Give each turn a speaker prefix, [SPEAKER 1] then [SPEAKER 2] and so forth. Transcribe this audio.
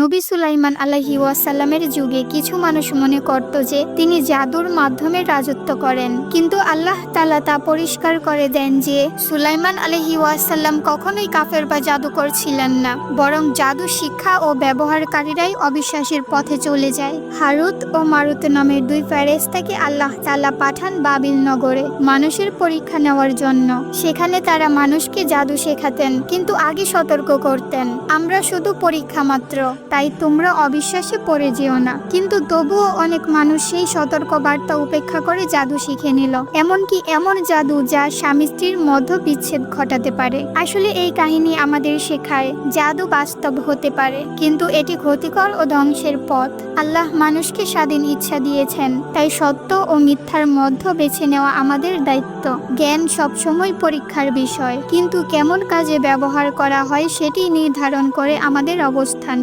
[SPEAKER 1] নবী সুলাইমান আলাহি ওয়াসাল্লামের যুগে কিছু মানুষ মনে করত যে তিনি জাদুর মাধ্যমে রাজত্ব করেন। কিন্তু আল্লাহ তালা তা পরিষ্কার করে দেন যে সুলাইমান আলহি ওয়াসাল্লাম কখনোই কাফের বা জাদুকর ছিলেন না। বরং জাদু শিক্ষা ও ব্যবহারকারীরাই অবিশ্বাসের পথে চলে যায়। হারুত ও মারুত নামের দুই ফেরেস্তাকে আল্লাহ তালা পাঠান বাবিল নগরে মানুষের পরীক্ষা নেওয়ার জন্য। সেখানে তারা মানুষকে জাদু শেখাতেন, কিন্তু আগে সতর্ক করতেন। আমরা শুধু পরীক্ষা মাত্র। তাই তোমরা অবিশ্বাসে পড়ে যেও না। কিন্তু তবুও অনেক মানুষ সেই সতর্ক বার্তা উপেক্ষা করে জাদু শিখে নিল। এমনকি এমন জাদু যা স্বামী স্ত্রীর মধ্য বিচ্ছেদ ঘটাতে পারে। আসলে এই কাহিনী আমাদের শেখায়, জাদু বাস্তব হতে পারে, কিন্তু এটি ক্ষতিকর ও ধ্বংসের পথ। আল্লাহ মানুষকে স্বাধীন ইচ্ছা দিয়েছেন, তাই সত্য ও মিথ্যার মধ্য বেছে নেওয়া আমাদের দায়িত্ব। জ্ঞান সবসময় পরীক্ষার বিষয়, কিন্তু কেমন কাজে ব্যবহার করা হয় সেটি নির্ধারণ করে আমাদের অবস্থান।